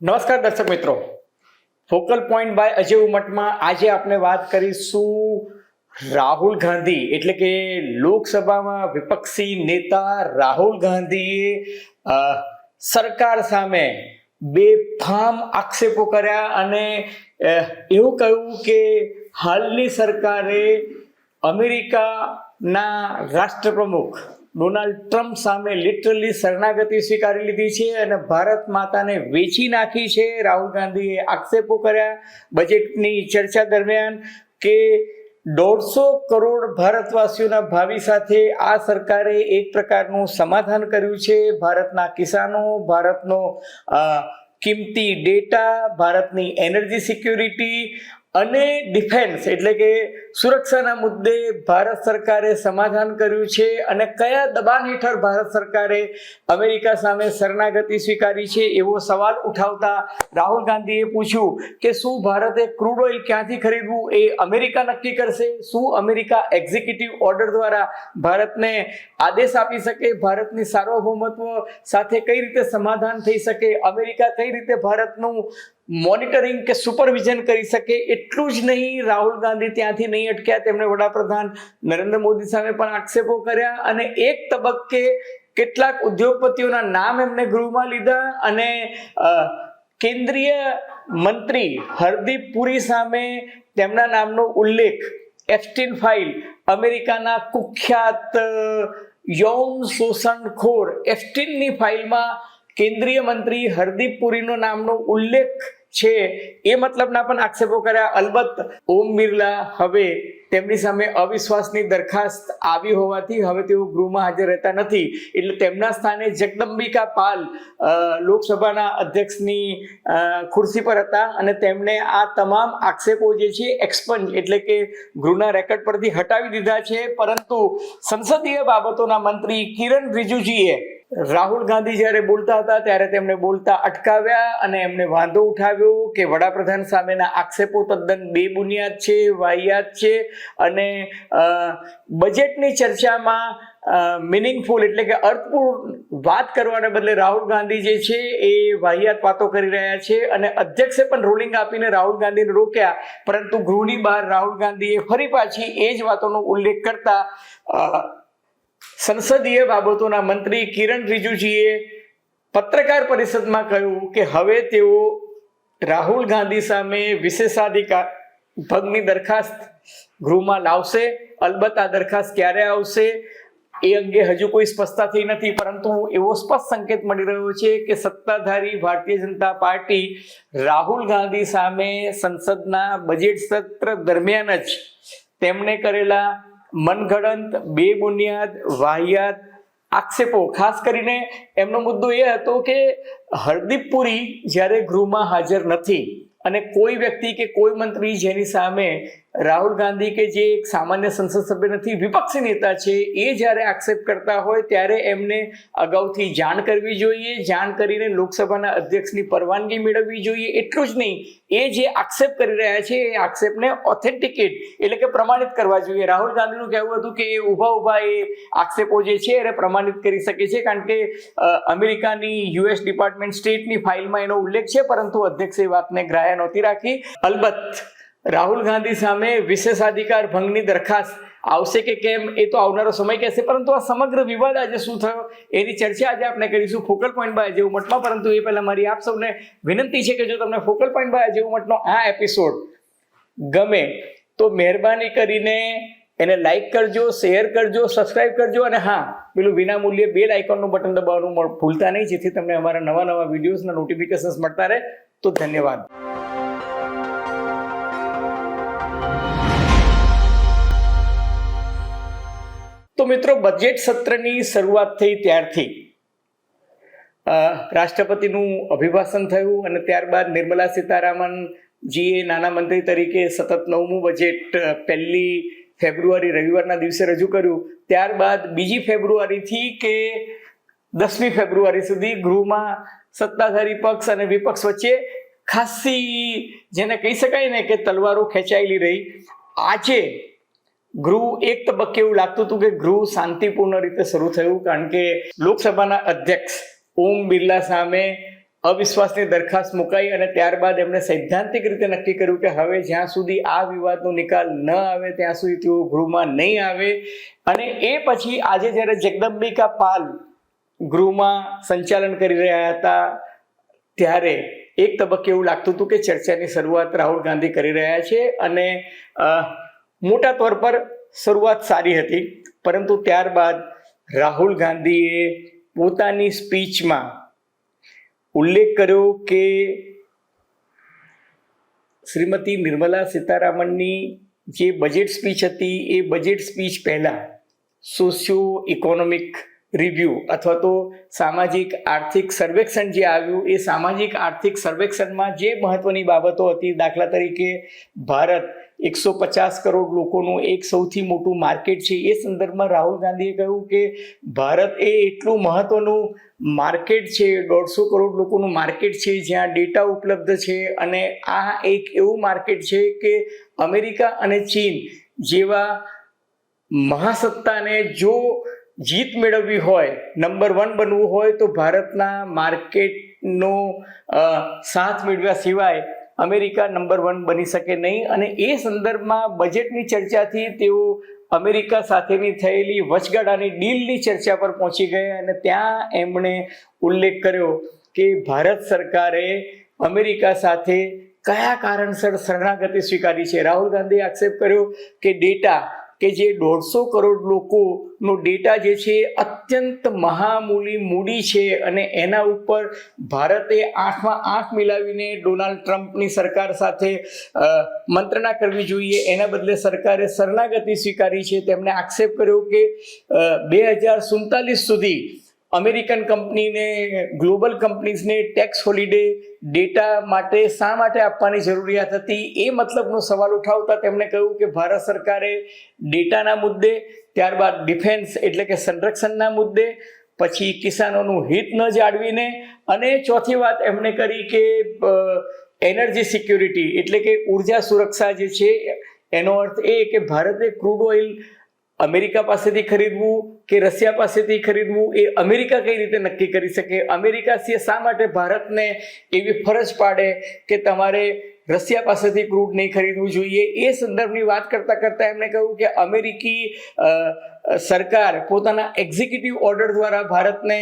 નમસ્કાર દર્શક મિત્રો. ફોકલ પોઈન્ટ બાય અજય ઉમટમાં આજે આપણે વાત કરીશું રાહુલ ગાંધી, એટલે કે લોકસભામાં વિપક્ષી નેતા રાહુલ ગાંધીએ સરકાર સામે બેફામ આક્ષેપો કર્યા અને એવું કહ્યું કે હાલની સરકારે અમેરિકાના રાષ્ટ્રપ્રમુખ ડોનાલ્ડ ટ્રમ્પ સામે લિટરલી શરણાગતિ સ્વીકારી લીધી છે અને ભારત માતાને વેચી નાખી છે. રાહુલ ગાંધીએ આક્ષેપો કર્યા બજેટની ચર્ચા દરમિયાન કે દોઢસો કરોડ ભારતવાસીઓના ભાવિ સાથે આ સરકારે એક પ્રકારનું સમાધાન કર્યું છે. ભારતના કિસાનો, ભારતનો કિંમતી ડેટા, ભારતની એનર્જી સિક્યુરિટી અને ડિફેન્સ એટલે કે સુરક્ષાના મુદ્દે ભારત સરકારે સમાધાન કર્યું છે અને કયા દબાણ હેઠળ ભારત સરકારે અમેરિકા સામે શરણાગતિ સ્વીકારી છે એવો સવાલ ઉઠાવતા રાહુલ ગાંધીએ પૂછ્યું કે શું ભારતે ક્રૂડ ઓઇલ ક્યાંથી ખરીદવું એ અમેરિકા નક્કી કરશે? શું અમેરિકા એક્ઝિક્યુટિવ ઓર્ડર દ્વારા ભારતને આદેશ આપી શકે? ભારતની સાર્વભૌમત્વ સાથે કઈ રીતે સમાધાન થઈ શકે? અમેરિકા કઈ રીતે ભારતનું મોનિટરિંગ કે સુપરવિઝન કરી શકે એટલું જ નહીં રાહુલ ગાંધી ત્યાંથી નહીં અટક્યા, તેમણે વડાપ્રધાન નરેન્દ્ર મોદી સામે પણ આક્ષેપો કર્યા અને એક તબક્કે કેટલાક ઉદ્યોગપતિઓના નામ એમને ગૃહમાં લીધા અને કેન્દ્રીય મંત્રી હરદીપ પુરી સામે તેમના નામનો ઉલ્લેખ, એફસ્ટીન ફાઇલ, અમેરિકાના કુખ્યાત યૌન શોષણખોર એફસ્ટીનની ફાઇલમાં કેન્દ્રીય મંત્રી હરદીપ પુરીનો નામનો ઉલ્લેખ છે. એ મતલબના પણ આક્ષેપો કર્યા. અલબત્ત ઓમ બિરલા હવે તેમની સામે અવિશ્વાસની દરખાસ્ત આવી હોવાથી હવે તેઓ ગૃહમાં હાજર રહેતા નથી. એટલે તેમના સ્થાને જગદંબિકા પાલ લોકસભાના અધ્યક્ષની ખુરશી પર હતા અને તેમણે આ તમામ આક્ષેપો જે છે એક્સપંજ એટલે કે ગૃહના રેકર્ડ પરથી હટાવી દીધા છે. પરંતુ સંસદીય બાબતોના મંત્રી કિરણ રિજુજીએ રાહુલ ગાંધી જ્યારે બોલતા હતા ત્યારે તેમણે બોલતા અટકાવ્યા અને એમને વાંધો ઉઠાવ્યો કે વડાપ્રધાન સામેના આક્ષેપો તદ્દન બેબુનિયાદ છે, વાહિયાત છે. અને બજેટની ચર્ચામાં મિનિંગફુલ એટલે કે અર્થપૂર્ણ વાત કરવાને બદલે રાહુલ ગાંધી જે છે એ વાહિયાત વાતો કરી રહ્યા છે અને અધ્યક્ષે પણ રોલિંગ આપીને રાહુલ ગાંધીને રોક્યા. પરંતુ ગૃહની બહાર રાહુલ ગાંધીએ ફરી પાછી એ જ વાતોનો ઉલ્લેખ કરતા સંસદીય બાબતોના મંત્રી કિરણ રિજુજીએ પત્રકાર પરિષદમાં કહ્યું કે હવે તેઓ રાહુલ ગાંધી સામે વિશેષાધિકાર ભંગની દરખાસ્ત ગૃહમાં લાવશે. અલબત્ત આ દરખાસ્ત ક્યારે આવશે એ અંગે હજુ કોઈ સ્પષ્ટતા થઈ નથી, પરંતુ એવો સ્પષ્ટ સંકેત મળી રહ્યો છે કે સત્તાધારી ભારતીય જનતા પાર્ટી રાહુલ ગાંધી સામે સંસદના બજેટ સત્ર દરમિયાન જ તેમણે કરેલા મનગણંત બેબુનિયાદ, વાહિયાત આક્ષેપો, ખાસ કરીને એમનો મુદ્દો એ હતો કે હરદીપ પુરી જ્યારે ગૃહમાં હાજર નથી અને કોઈ વ્યક્તિ કે કોઈ મંત્રી જેની સામે રાહુલ ગાંધી કે જે એક સામાન્ય સંસદ સભ્ય નથી, વિપક્ષી નેતા છે, એ જ્યારે આક્ષેપ કરતા હોય ત્યારે એમને અગાઉથી જાણ કરવી જોઈએ, જાણ કરીને લોકસભાના અધ્યક્ષની પરવાનગી મેળવવી જોઈએ. એટલું જ નહીં, એ જે આક્ષેપ કરી રહ્યા છે, એ આક્ષેપને ઓથેન્ટિકેટ એટલે કે પ્રમાણિત કરવા જોઈએ. રાહુલ ગાંધીનું કહેવું હતું કે એ ઊભા ઊભા એ આક્ષેપો જે છે, એને પ્રમાણિત કરી શકે છે, કારણ કે અમેરિકાની યુએસ ડિપાર્ટમેન્ટ સ્ટેટની ફાઇલમાં એનો ઉલ્લેખ છે, પરંતુ અધ્યક્ષે વાતને ગ્રાહ્ય નહોતી રાખી. અલબત્ત રાહુલ ગાંધી સામે વિશેષાધિકાર ભંગની દરખાસ્ત. આવશે કે કેમ એ તો આવનારો સમય કહેશે, પરંતુ આ સમગ્ર વિવાદ આજે શું થયો એની ચર્ચા આજે આપણે કરીશું ફોકલ પોઈન્ટ બાય જેવું મઠમાં. પરંતુ એ પહેલા મારી આપ સૌને વિનંતી છે કે જો તમને ફોકલ પોઈન્ટ બાય જેવું મઠનો આ એપિસોડ ગમે, તો મહેરબાની કરીને એને લાઈક કરજો શેર કરજો સબસ્ક્રાઇબ કરજો અને હા, પેલું વિનામૂલ્યે બેલ આઇકોનનું બટન દબાવવાનું ભૂલતા નહીં, જેથી તમને અમારા નવા નવા વિડીયોઝના નોટિફિકેશન્સ મળતા રહે. તો ધન્યવાદ. તો મિત્રો બજેટ સત્રની શરૂઆત થઈ ત્યારથી. રાષ્ટ્રપતિનું અભિભાષણ થયું અને ત્યારબાદ નિર્મલા સીતારામન જીએ નાના મંત્રી તરીકે સતત નવમું બજેટ પહેલી ફેબ્રુઆરી રવિવારના દિવસે રજૂ કર્યું. ત્યારબાદ બીજી ફેબ્રુઆરીથી કે દસમી ફેબ્રુઆરી સુધી ગૃહમાં સત્તાધારી પક્ષ અને વિપક્ષ વચ્ચે ખાસી જેને કહી શકાય ને કે તલવારો ખેંચાયેલી રહી. આજે ગૃહ એક તબક્કે એવું લાગતું હતું કે ગૃહ શાંતિપૂર્ણ રીતે શરૂ થયું, કારણ કે લોકસભાના અધ્યક્ષ ઓમ બિરલા સામે અવિશ્વાસની દરખાસ્ત મુકાઈ અને ત્યારબાદ એમણે સૈદ્ધાંતિક રીતે નક્કી કર્યું કે હવે જ્યાં સુધી આ વિવાદનો નિકાલ ન આવે, ત્યાં સુધી તેઓ ગૃહમાં નહીં આવે. અને એ પછી આજે જ્યારે જગદંબિકા પાલ ગૃહમાં સંચાલન કરી રહ્યા હતા, ત્યારે એક તબક્કે એવું લાગતું હતું કે ચર્ચાની શરૂઆત રાહુલ ગાંધી કરી રહ્યા છે. અને મોટા તોર પર શરૂઆત સારી હતી, પરંતુ ત્યારબાદ રાહુલ ગાંધીએ પોતાની સ્પીચમાં ઉલ્લેખ કર્યો કે શ્રીમતી નિર્મલા સીતારામનની જે બજેટ સ્પીચ હતી, એ બજેટ સ્પીચ પહેલાં સોશિયો ઇકોનોમિક રિવ્યૂ અથવા તો સામાજિક આર્થિક સર્વેક્ષણ જે આવ્યું, એ સામાજિક આર્થિક સર્વેક્ષણમાં જે મહત્વની બાબતો હતી, દાખલા તરીકે ભારત એકસો પચાસ કરોડ લોકોનું એક સૌથી મોટું માર્કેટ છે, એ સંદર્ભમાં રાહુલ ગાંધીએ કહ્યું કે ભારત એ એટલું મહત્વનું માર્કેટ છે, દોઢસો કરોડ લોકોનું માર્કેટ છે, જ્યાં ડેટા ઉપલબ્ધ છે અને આ એક એવું માર્કેટ છે કે અમેરિકા અને ચીન જેવા મહાસત્તાને જો જીત મેળવવી હોય નંબર વન બનવું હોય તો ભારતના માર્કેટનો સાથ મેળવ્યા સિવાય અમેરિકા નંબર વન બની શકે નહીં. અને એ સંદર્ભમાં બજેટની ચર્ચાથી તેઓ અમેરિકા સાથેની થયેલી વચગાળાની ડીલની ચર્ચા પર પહોંચી ગયા અને ત્યાં એમણે ઉલ્લેખ કર્યો કે ભારત સરકારે અમેરિકા સાથે કયા કારણસર શરણાગતિ સ્વીકારી છે. રાહુલ ગાંધીએ આક્ષેપ કર્યો કે ડેટા કે જે દોઢસો કરોડ લોકોનો ડેટા જે છે અત્યંત મહામૂલી મૂડી છે અને એના ઉપર ભારતે આંખમાં આંખ મિલાવીને ડોનાલ્ડ ટ્રમ્પની સરકાર સાથે મંત્રણા કરવી જોઈએ. એના બદલે સરકારે શરણાગતિ સ્વીકારી છે. તેમણે આક્ષેપ કર્યો કે બે હજાર સુડતાલીસ સુધી અમેરિકન કંપનીને, ગ્લોબલ કંપનીઝને ટેક્સ હોલિડે ડેટા માટે શા માટે આપવાની જરૂરિયાત હતી? એ મતલબનો સવાલ ઉઠાવતા તેમણે કહ્યું કે ભારત સરકારે ડેટાના મુદ્દે, ત્યારબાદ ડિફેન્સ એટલે કે સંરક્ષણના મુદ્દે, પછી કિસાનોનું હિત ન જાળવીને, અને ચોથી વાત એમણે કરી કે એનર્જી સિક્યુરિટી એટલે કે ઊર્જા સુરક્ષા જે છે, એનો અર્થ એ કે ભારતે ક્રૂડ ઓઇલ અમેરિકા પાસેથી ખરીદવું કે રશિયા પાસેથી ખરીદવું એ અમેરિકા કઈ રીતે નક્કી કરી શકે? અમેરિકા સિવાય શા માટે ભારતને એવી ફરજ પાડે કે તમારે રશિયા પાસેથી ક્રૂડ નહીં ખરીદવું જોઈએ? એ સંદર્ભની વાત કરતાં કરતાં એમણે કહ્યું કે અમેરિકી સરકાર પોતાના એક્ઝિક્યુટિવ ઓર્ડર દ્વારા ભારતને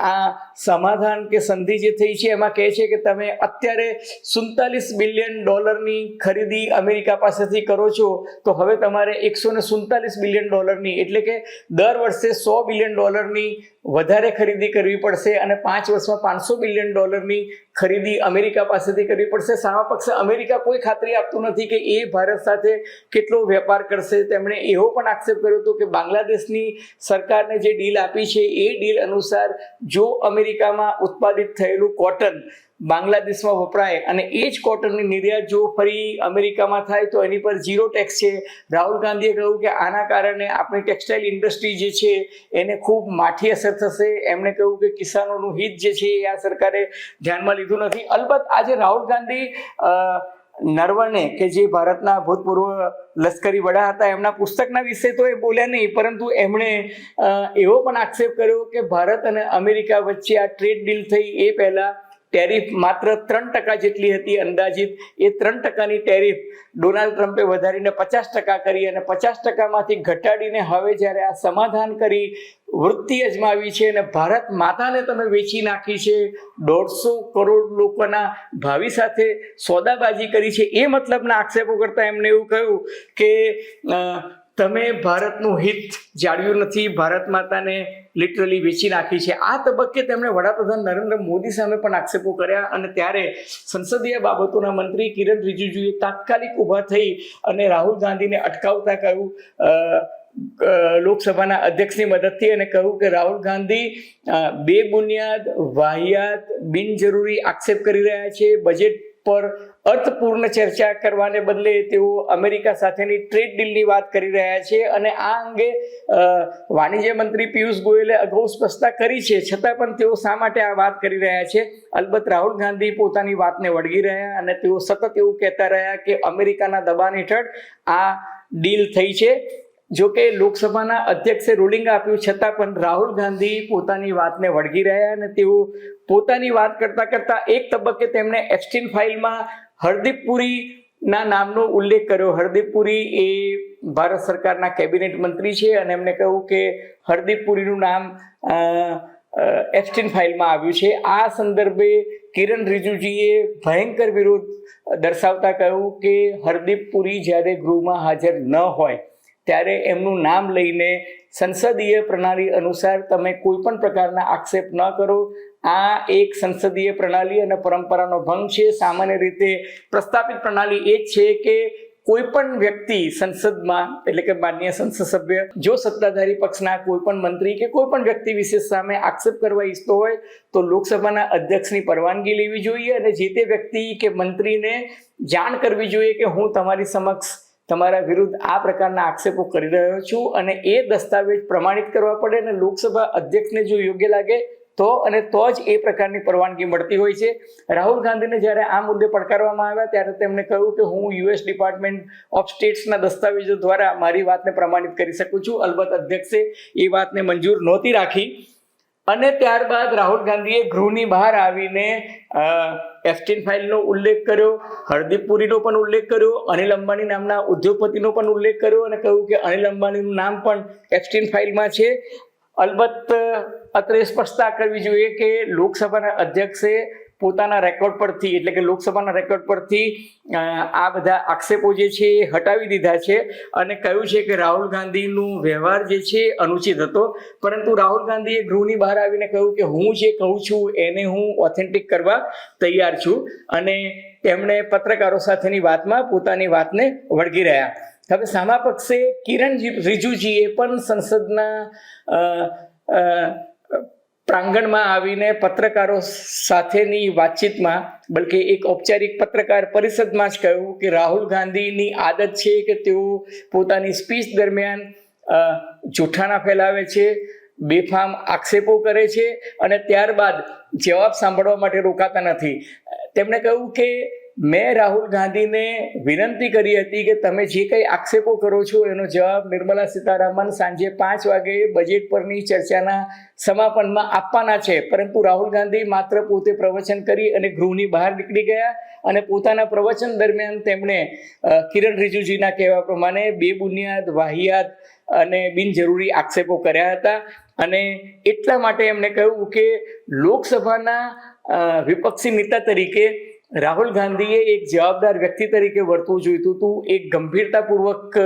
આ સમાધાન કે સંધિ જે થઈ છે એમાં કહે છે કે તમે અત્યારે સુડતાલીસ બિલિયન ડોલરની ખરીદી અમેરિકા પાસેથી કરો છો, તો હવે તમારે એકસો ને સુડતાલીસ બિલિયન ડોલરની એટલે કે દર વર્ષે સો બિલિયન ડોલરની વધારે ખરીદી કરવી પડશે અને પાંચ વર્ષમાં પાંચસો બિલિયન ડોલરની ખરીદી અમેરિકા પાસેથી કરવી પડશે. સામા પક્ષે અમેરિકા કોઈ ખાતરી આપતું નથી કે એ ભારત સાથે કેટલો વેપાર કરશે. તેમણે એવો પણ આક્ષેપ કર્યો હતો કે બાંગ્લાદેશની સરકારને જે ડીલ આપી છે, એ ડીલ અનુસાર જો અમેરિકામાં ઉત્પાદિત થયેલું કોટન બાંગ્લાદેશમાં વપરાય અને એ જ કોટનની નિર્યાત જો ફરી અમેરિકામાં થાય, તો એની પર ઝીરો ટેક્સ છે. રાહુલ ગાંધીએ કહ્યું કે આના કારણે આપણી ટેક્સટાઇલ ઇન્ડસ્ટ્રી જે છે, એને ખૂબ માઠી અસર થશે. એમણે કહ્યું કે કિસાનોનું હિત જે છે, એ આ સરકારે ધ્યાનમાં લીધું નથી. અલબત્ત આજે રાહુલ ગાંધી નરવણે કે જે ભારતના ભૂતપૂર્વ લશ્કરી વડા હતા, એમના પુસ્તકના વિશે તો એ બોલ્યા નહીં, પરંતુ એમણે એવો પણ આક્ષેપ કર્યો કે ભારત અને અમેરિકા વચ્ચે આ ટ્રેડ ડીલ થઈ એ પહેલા ટેરિફ માત્ર ત્રણ ટકા જેટલી હતી અંદાજિત. એ ત્રણ ટકાની ટેરિફ ડોનાલ્ડ ટ્રમ્પે વધારીને પચાસ ટકા કરી અને પચાસ ટકામાંથી ઘટાડીને હવે જ્યારે આ સમાધાન કરી વૃત્તિ અજમાવી છે અને ભારત માતાને તમે વેચી નાખી છે, દોઢસો કરોડ લોકોના ભાવિ સાથે સોદાબાજી કરી છે. એ મતલબના આક્ષેપો કરતાં એમણે એવું કહ્યું કે તમે ભારતનું હિત જાળવ્યું નથી, ભારત માતાને લિટરલી વેચી નાખી છે. આ તબક્કે તેમણે વડાપ્રધાન નરેન્દ્ર મોદી સામે પણ આક્ષેપો કર્યા અને ત્યારે સંસદીય બાબતોના મંત્રી કિરણ રિજિજુએ તાત્કાલિક ઊભા થઈ અને રાહુલ ગાંધીને અટકાવતા કહ્યું લોકસભાના અધ્યક્ષની મદદથી અને કહ્યું કે રાહુલ ગાંધી બે બુનિયાદ વાહિયાત બિનજરૂરી આક્ષેપ કરી રહ્યા છે. બજેટ પર અર્થપૂર્ણ ચર્ચા કરવાને બદલે તેઓ અમેરિકા સાથેની ટ્રેડ ડીલની વાત કરી રહ્યા છે અને આ અંગે વાણિજ્ય મંત્રી પિયુષ ગોયલે અગાઉ સ્પષ્ટતા કરી છે. છતાં પણ તેઓ શા માટે આ વાત કરી રહ્યા છે? અલબત્ત રાહુલ ગાંધી પોતાની વાતને વળગી રહ્યા અને તેઓ સતત એવું કહેતા રહ્યા કે અમેરિકાના દબાણ હેઠળ આ ડીલ થઈ છે. જો કે લોકસભાના અધ્યક્ષે રૂલિંગ આપ્યું છતાં પણ રાહુલ ગાંધી પોતાની વાતને વળગી રહ્યા અને તેઓ પોતાની વાત કરતા કરતા એક તબક્કે તેમણે એક્સટીન ફાઇલમાં હરદીપ પુરી ના નામનો ઉલ્લેખ કર્યો. હરદીપ પુરી એ ભારત સરકારના કેબિનેટ મંત્રી છે અને એમણે કહ્યું કે હરદીપ પુરીનું નામ અ, ફાઇલમાં આવ્યું છે. આ સંદર્ભે કિરણ રિજુજીએ ભયંકર વિરોધ દર્શાવતા કહ્યું કે હરદીપ પુરી જ્યારે ગૃહમાં હાજર ન હોય ત્યારે એમનું નામ લઈને સંસદીય પ્રણાલી અનુસાર તમે કોઈ પણ પ્રકારના આક્ષેપ ન કરો. આ એક સંસદીય પ્રણાલી અને પરંપરાનો ભંગ છે. સામાન્ય રીતે પ્રસ્થાપિત પ્રણાલી એ છે કે કોઈ પણ વ્યક્તિ સંસદમાં, એટલે કે માન્ય સંસદ સભ્ય, જો સત્તાધારી પક્ષના કોઈ પણ મંત્રી કે કોઈ પણ વ્યક્તિ વિશેષ સામે આક્ષેપ કરવા ઈચ્છતો હોય, તો લોકસભાના અધ્યક્ષની પરવાનગી લેવી જોઈએ અને જે તે વ્યક્તિ કે મંત્રીને જાણ કરવી જોઈએ કે હું તમારી સમક્ષ તમારા વિરુદ્ધ આ પ્રકારના આક્ષેપો કરી રહ્યો છું અને એ દસ્તાવેજ પ્રમાણિત કરવા પડે અને લોકસભા અધ્યક્ષને જો યોગ્ય લાગે તો અને તો જ એ પ્રકારની પરવાનગી મળતી હોય છે. રાહુલ ગાંધીને જ્યારે આ મુદ્દે પડકારવામાં આવ્યા ત્યારે તેમણે કહ્યું કે હું યુએસ ડિપાર્ટમેન્ટ ઓફ સ્ટેટ્સના દસ્તાવેજો દ્વારા મારી વાતને પ્રમાણિત કરી શકું છું. અલબત્ત અધ્યક્ષે એ વાતને મંજૂર નહોતી રાખી. અને ત્યારબાદ રાહુલ ગાંધીએ ગૃહની બહાર આવીને એફટીન ફાઇલનો ઉલ્લેખ કર્યો, હરદીપ પુરીનો પણ ઉલ્લેખ કર્યો, અનિલ અંબાણી નામના ઉદ્યોગપતિનો પણ ઉલ્લેખ કર્યો અને કહ્યું કે અનિલ અંબાણીનું નામ પણ એફટીન ફાઇલમાં છે. અલબત્ત, અત્રે સ્પષ્ટતા કરવી જોઈએ કે લોકસભાના અધ્યક્ષે પોતાના રેકોર્ડ પરથી, એટલે કે લોકસભાના રેકોર્ડ પરથી આ બધા આક્ષેપો જે છે એ હટાવી દીધા છે અને કહ્યું છે કે રાહુલ ગાંધીનું વ્યવહાર જે છે અનુચિત હતો. પરંતુ રાહુલ ગાંધીએ ગૃહની બહાર આવીને કહ્યું કે હું જે કહું છું એને હું ઓથેન્ટિક કરવા તૈયાર છું. અને તેમણે પત્રકારો સાથેની વાતમાં પોતાની વાતને વળગી રહ્યા. હવે સામા પક્ષે કિરણ રિજુજીએ પણ સંસદના પ્રાંગણમાં આવીને પત્રકારો સાથેની વાતચીતમાં, બલકે એક ઔપચારિક પત્રકાર પરિષદમાં જ કહ્યું કે રાહુલ ગાંધીની આદત છે કે તેઓ પોતાની સ્પીચ દરમિયાન જૂઠાણા ફેલાવે છે, બેફામ આક્ષેપો કરે છે અને ત્યારબાદ જવાબ સાંભળવા માટે રોકાતા નથી. તેમણે કહ્યું કે મેં રાહુલ ગાંધીને વિનંતી કરી હતી કે તમે જે કંઈ આક્ષેપો કરો છો, એનો જવાબ નિર્મલા સીતારામન સાંજે પાંચ વાગે બજેટ પરની ચર્ચાના સમાપનમાં આપવાના છે. પરંતુ રાહુલ ગાંધી માત્ર પોતે પ્રવચન કરી અને ગૃહની બહાર નીકળી ગયા અને પોતાના પ્રવચન દરમિયાન તેમણે કિરણ રિજુજીના કહેવા પ્રમાણે બેબુનિયાદ વાહિયાત અને બિનજરૂરી આક્ષેપો કર્યા હતા. અને એટલા માટે એમણે કહ્યું કે લોકસભાના વિપક્ષી નેતા તરીકે રાહુલ ગાંધીએ એક જવાબદાર વ્યક્તિ તરીકે વર્તવું જોઈતું હતું. એક ગંભીરતાપૂર્વક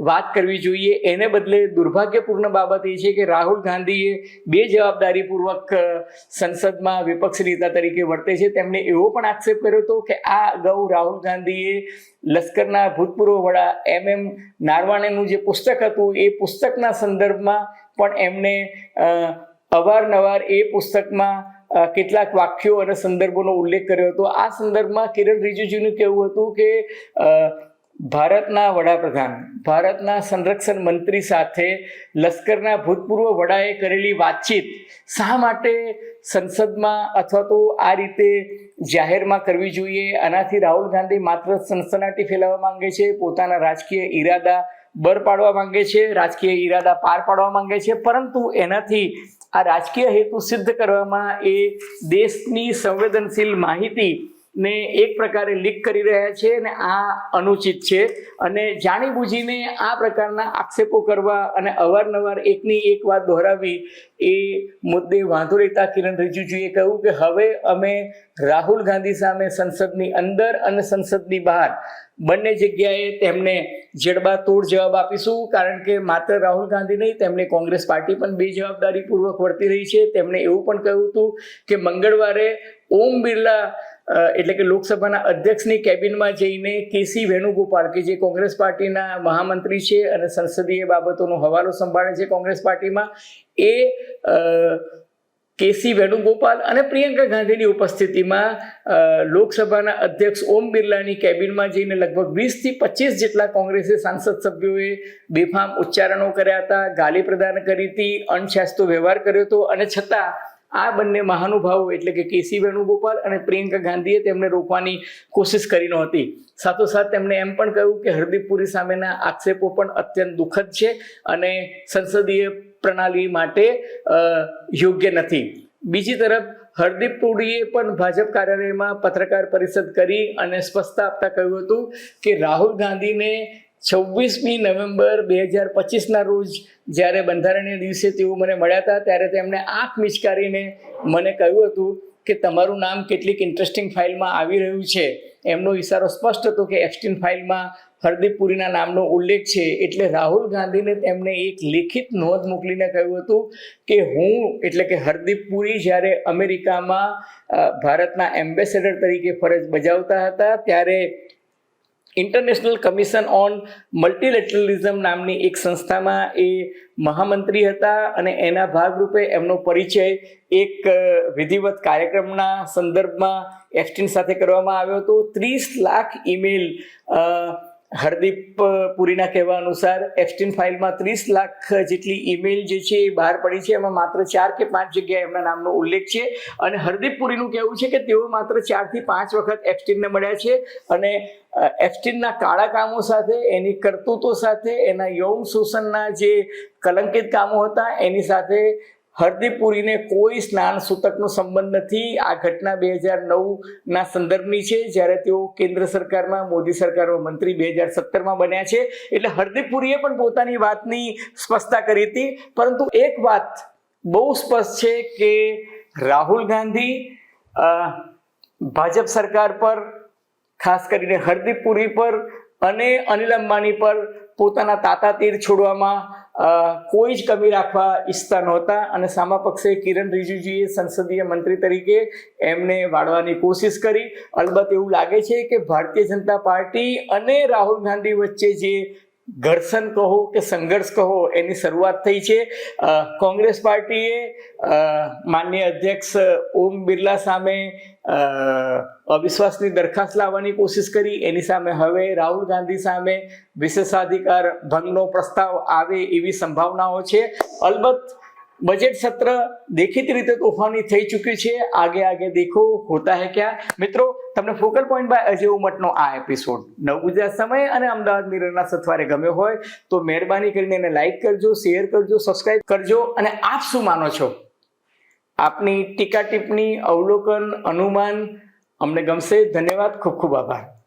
વાત કરવી જોઈએ. એને બદલે દુર્ભાગ્યપૂર્ણ બાબત એ છે કે રાહુલ ગાંધીએ બે જવાબદારીપૂર્વક સંસદમાં વિપક્ષ નેતા તરીકે વર્તે છે. તેમણે એવો પણ આક્ષેપ કર્યો હતો કે આ અગાઉ રાહુલ ગાંધીએ લશ્કરના ભૂતપૂર્વ વડા એમ એમ નારવાણેનું જે પુસ્તક હતું, એ પુસ્તકના સંદર્ભમાં પણ એમણે અવારનવાર એ પુસ્તકમાં કેટલાક વાક્યો અને સંદર્ભોનો ઉલ્લેખ કર્યો હતો. આ સંદર્ભમાં કિરણ રિજિજુનું કહેવું હતું કે ભારતના વડાપ્રધાન, ભારતના સંરક્ષણ મંત્રી સાથે લશ્કરના ભૂતપૂર્વ વડાએ કરેલી વાતચીત શા માટે સંસદમાં અથવા તો આ રીતે જાહેરમાં કરવી જોઈએ? આનાથી રાહુલ ગાંધી માત્ર સનસનાટી ફેલાવવા માંગે છે, પોતાના રાજકીય ઈરાદા બર પાડવા માંગે છે, રાજકીય ઈરાદા પાર પાડવા માંગે છે, પરંતુ એનાથી આ રાજકીય હેતુ સિદ્ધ કરવામાં એ દેશની સંવેદનશીલ માહિતી ને એક પ્રકારે લીક કરી રહ્યા છે અને આ અનુચિત છે. અને જાણી બૂજીને આ પ્રકારના આક્ષેપો કરવા અને અવારનવાર એકની એક વાત દોહરાવી એ મુદ્દે વાંધો લેતા કિરણ રિજિજુએ કહ્યું કે હવે અમે રાહુલ ગાંધી સામે સંસદની અંદર અને સંસદની બહાર બંને જગ્યાએ તેમને જડબા તોડ જવાબ આપીશું, કારણ કે માત્ર રાહુલ ગાંધી નહીં તેમને કોંગ્રેસ પાર્ટી પણ બે જવાબદારીપૂર્વક વર્તી રહી છે. તેમણે એવું પણ કહ્યું હતું કે મંગળવારે ઓમ બિરલા એટલે કે લોકસભાના અધ્યક્ષની કેબિનમાં જઈને કેસી વેણુગોપાલ, કે જે કોંગ્રેસ પાર્ટીના મહામંત્રી છે અને સંસદીય બાબતોનો હવાલો સંભાળે છે કોંગ્રેસ પાર્ટીમાં, એ કેસી વેણુગોપાલ અને પ્રિયંકા ગાંધીની ઉપસ્થિતિમાં લોકસભાના અધ્યક્ષ ઓમ બિરલાની કેબિનમાં જઈને લગભગ વીસથી પચીસ જેટલા કોંગ્રેસી સાંસદ સભ્યોએ બેફામ ઉચ્ચારણો કર્યા હતા, ગાલી પ્રદાન કરી હતી, અણછાસ્તો વ્યવહાર કર્યો હતો અને છતાં આ બંને મહાનુભાવો એટલે કે કેસી વેણુગોપાલ અને પ્રિયંકા ગાંધીએ તેમને રોકવાની કોશિશ કરી નહોતી. સાથોસાથ તેમણે એમ પણ કહ્યું કે હરદીપ પુરી સામેના આક્ષેપો પણ અત્યંત દુઃખદ છે અને સંસદીય પ્રણાલી માટે યોગ્ય નથી. બીજી તરફ, હરદીપ પુરીએ પણ ભાજપ કાર્યાલયમાં પત્રકાર પરિષદ કરી અને સ્પષ્ટતા આપતા કહ્યું હતું કે રાહુલ ગાંધીને છવ્વીસમી નવેમ્બર બે હજાર પચીસના રોજ જ્યારે બંધારણીય દિવસે તેઓ મને મળ્યા હતા, ત્યારે તેમણે આંખ મિચકારીને મને કહ્યું હતું કે તમારું નામ કેટલીક ઇન્ટરેસ્ટિંગ ફાઇલમાં આવી રહ્યું છે. એમનો ઇશારો સ્પષ્ટ હતો કે એક્સટીન ફાઇલમાં હરદીપ પુરીના નામનો ઉલ્લેખ છે. એટલે રાહુલ ગાંધીને તેમણે એક લેખિત નોંધ મોકલીને કહ્યું હતું કે હું, એટલે કે હરદીપ પુરી જ્યારે અમેરિકામાં ભારતના એમ્બેસેડર તરીકે ફરજ બજાવતા હતા, ત્યારે ઇન્ટરનેશનલ કમિશન ઓન મલ્ટીલેટરલિઝમ નામની એક સંસ્થામાં એ મહામંત્રી હતા અને એના ભાગરૂપે એમનો પરિચય એક વિધિવત કાર્યક્રમના સંદર્ભમાં એક્સટીન સાથે કરવામાં આવ્યો હતો. ત્રીસ લાખ ઈમેલ હરદીપ પુરીના કહેવા અનુસાર એક્સટીન ફાઇલમાં ત્રીસ લાખ જેટલી ઈમેલ જે છે એ બહાર પડી છે. એમાં માત્ર ચાર કે પાંચ જગ્યાએ એમના નામનો ઉલ્લેખ છે. અને હરદીપ પુરીનું કહેવું છે કે તેઓ માત્ર ચારથી પાંચ વખત એક્સટીનને મળ્યા છે. અને અ, કાળા કામો સાથે એની કરતૂતો સાથે એના યૌન શોષણના જે કલંકિત કામો હતા એની સાથે હરદીપ પુરીને કોઈ સ્નાન સૂતકનો સંબંધ નથી. આ ઘટના બે હજાર નવના સંદર્ભની છે, જ્યારે તેઓ કેન્દ્ર સરકારમાં, મોદી સરકારમાં, મંત્રી બે હજાર સત્તરમાં બન્યા છે. એટલે હરદીપ પુરીએ પણ પોતાની વાતની સ્પષ્ટતા કરી હતી. પરંતુ એક વાત બહુ સ્પષ્ટ છે કે રાહુલ ગાંધી ભાજપ સરકાર પર, ખાસ કરીને હરદીપ પુરી પર અને અનિલ અંબાણી પર પોતાના તાતા તીર છોડવામાં કોઈ જ કમી રાખવા ઈચ્છતા નહોતા અને સામા પક્ષે કિરણ રિજિજુએ સંસદીય મંત્રી તરીકે એમને વાળવાની કોશિશ કરી. અલબત્ત એવું લાગે છે કે ભારતીય જનતા પાર્ટી અને રાહુલ ગાંધી વચ્ચે જે ઘર્ષણ કહો કે સંઘર્ષ કહો, એની શરૂઆત થઈ છે. કોંગ્રેસ પાર્ટીએ માન્ય અધ્યક્ષ ઓમ બિરલા સામે અવિશ્વાસની દરખાસ્ત લાવવાની કોશિશ કરી. એની સામે હવે રાહુલ ગાંધી સામે વિશેષાધિકાર ભંગનો પ્રસ્તાવ આવે એવી સંભાવનાઓ છે. અલબત્ત બજેટ સત્ર દેખીતી રીતે તોફાની થઈ ચૂક્યું છે. આગે આગે દેખો હોતા હે ક્યાં? મિત્રો, તમને ફોકલ પોઈન્ટ બાય અજય ઉમટનો આ એપિસોડ નવ ગુજરાત સમય અને અમદાવાદ મિરરના સથવારે ગમ્યો હોય તો મહેરબાની કરીને એને લાઈક કરજો શેર કરજો સબસ્ક્રાઇબ કરજો અને આપ શું માનો છો? આપની ટીકા ટિપ્પણી, અવલોકન, અનુમાન અમને ગમશે. ધન્યવાદ. ખૂબ ખૂબ આભાર.